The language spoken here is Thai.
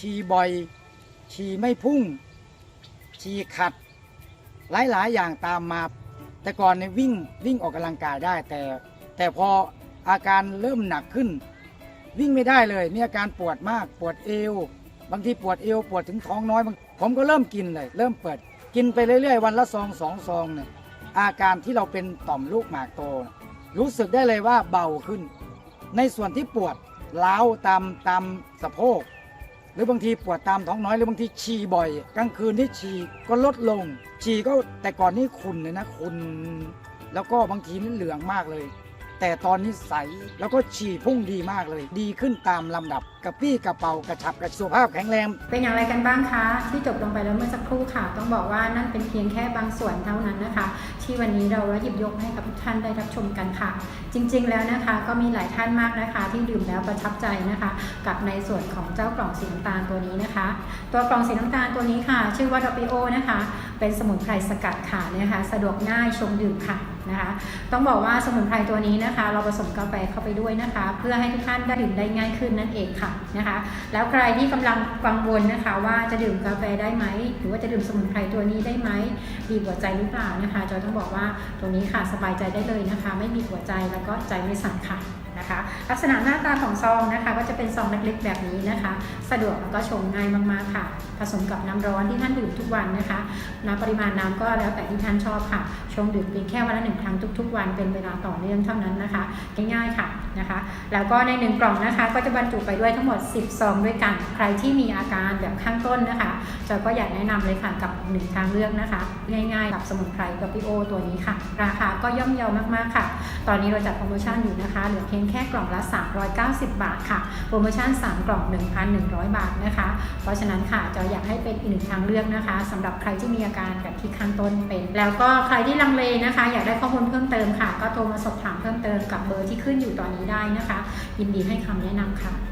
ฉี่บ่อย ฉี่ไม่พุ่ง ฉี่ขัด หลายๆ อย่างตามมา แต่ก่อนเนี่ยวิ่งวิ่งออกกำลังกายได้ แต่แต่พออาการเริ่มหนักขึ้น วิ่งไม่ได้เลย มีอาการปวดมากปวดเอว บางทีปวดเอวปวดถึงท้องน้อยผมก็เริ่มกินเลย เริ่มเปิด กินไปเรื่อย ๆ วันละซองสองซองเนี่ยอาการที่เราเป็นต่อมลูกหมากโต รู้สึกได้เลยว่าเบาขึ้น ในส่วนที่ปวดล้าวตามตามสะโพก หรือบางทีปวดตามท้องน้อยหรือบางทีฉี่บ่อย กลางคืนที่ฉี่ก็ลดลง ฉี่ก็แต่ก่อนนี่ขุ่นเลยนะขุ่นแล้วก็บางทีนี่เหลืองมากเลย แต่ตอนนี้ใสแล้วก็ฉี่พุ่งดีมากเลย ดีขึ้นตามลำดับกระปี้กระเป๋ากระฉับกระสุขภาพแข็งแรงเป็นอย่างไรกันบ้างคะ ที่จบลงไปแล้วเมื่อสักครู่ค่ะ ต้องบอกว่านั่นเป็นเพียงแค่บางส่วนเท่านั้นนะคะ ที่วันนี้เราหยิบยกให้กับทุกท่านได้รับชมกันค่ะ จริงๆแล้วนะคะ ก็มีหลายท่านมากนะคะ ที่ดื่มแล้วประทับใจนะคะ กับในส่วนของเจ้ากล่องสีน้ำตาลตัวนี้นะคะ ตัวกล่องสีน้ำตาลตัวนี้ค่ะ ชื่อว่าดอปิโอนะคะ เป็นสมุนไพรสกัดค่ะนะคะ สะดวกง่ายชงดื่มค่ะ นะคะ ต้องบอกว่าสมุนไพรตัวนี้นะคะ เราผสมกาแฟเข้าไปด้วยนะคะ เพื่อให้ทุกท่านได้ดื่มได้ง่ายขึ้นนั่นเองค่ะนะคะ แล้วใครที่กำลังกังวลนะคะ ว่าจะดื่มกาแฟได้ไหม หรือว่าจะดื่มสมุนไพรตัวนี้ได้ไหมมีหัวใจหรือเปล่านะคะจอยต้องบอกว่าตัวนี้ค่ะสบายใจได้เลยนะคะ ไม่มีหัวใจแล้วก็ใจไม่สั่นค่ะ นะคะ ลักษณะหน้าตาของซองนะคะ ก็จะเป็นซองเล็กๆแบบนี้นะคะ สะดวกแล้วก็ชงง่ายมากๆค่ะ ผสมกับน้ำร้อนที่ท่านดื่มทุกวันนะคะน้ำปริมาณน้ำก็แล้วแต่ที่ท่านชอบค่ะ ชงดื่มเพียงแค่วันละหนึ่งครั้งทุก ๆ วันเป็นเวลาต่อเนื่องเท่านั้นนะคะ ง่ายๆค่ะนะคะ แล้วก็ในหนึ่งกล่องนะคะ ก็จะบรรจุไปด้วยทั้งหมด 10 ซองด้วยกัน ใครที่มีอาการแบบข้างต้นนะคะจอยก็อยากแนะนำเลยค่ะกับหนึ่งทางเลือกนะคะ ง่ายๆ กับสมุนไพรกับพิโอตัวนี้ค่ะ ราคาก็ย่อมเยาวมากๆค่ะ ตอนนี้เราจัดโปรโมชั่นอยู่นะคะเหลือเพียงแค่กล่องละ 390 บาทค่ะ โปรโมชั่น 3 กล่อง 1,100 บาทนะคะ เพราะฉะนั้นค่ะจออยากให้เป็นอีกหนึ่งทางเลือกนะคะสำหรับใครที่มีอาการแบบที่ข้างต้นเป็น แล้วก็ใครที่ลังเลนะคะ อยากได้ข้อมูลเพิ่มเติมค่ะ ก็โทรมาสอบถามเพิ่มเติมกับเบอร์ที่ขึ้นอยู่ตอนนี้ได้นะคะ ยินดีให้คำแนะนำค่ะ